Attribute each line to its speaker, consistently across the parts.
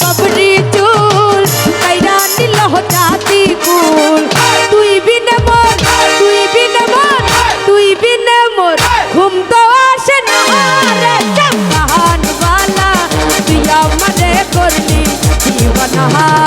Speaker 1: বাবরি চুল, কাইরা নিল জাতি কুল তুই বিনে মন তুই বিনে মন তুই বিনে মন ঘুম তো আসে না রে জাহান বালা। তুই আমারে করলি জীবন হার।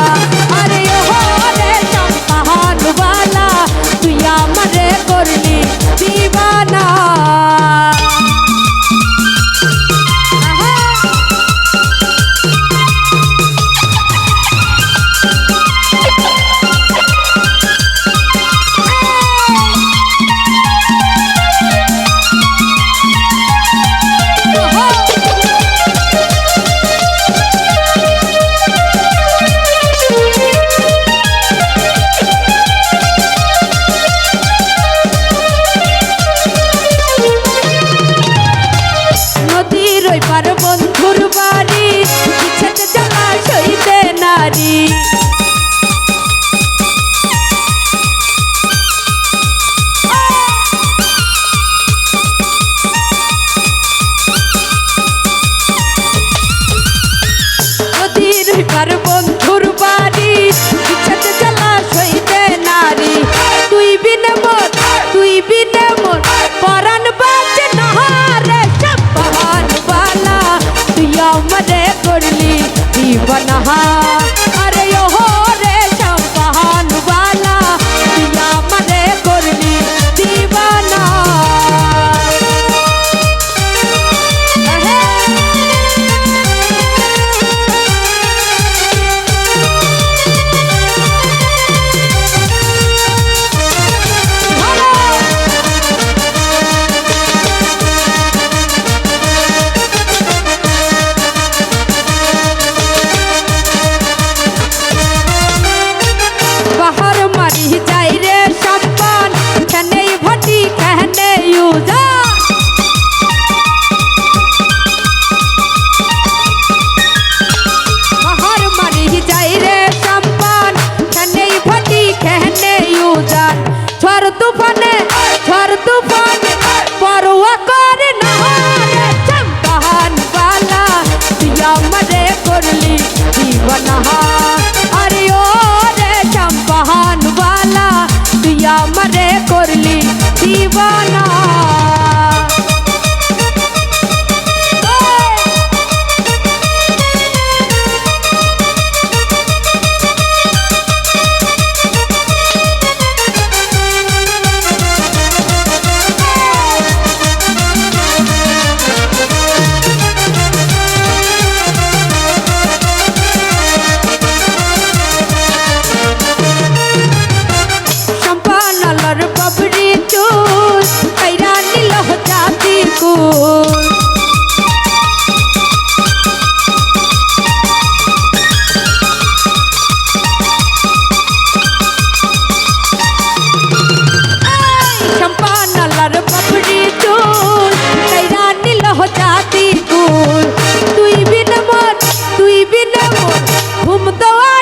Speaker 1: জীবনা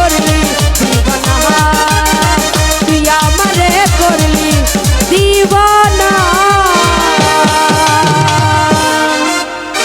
Speaker 1: করলে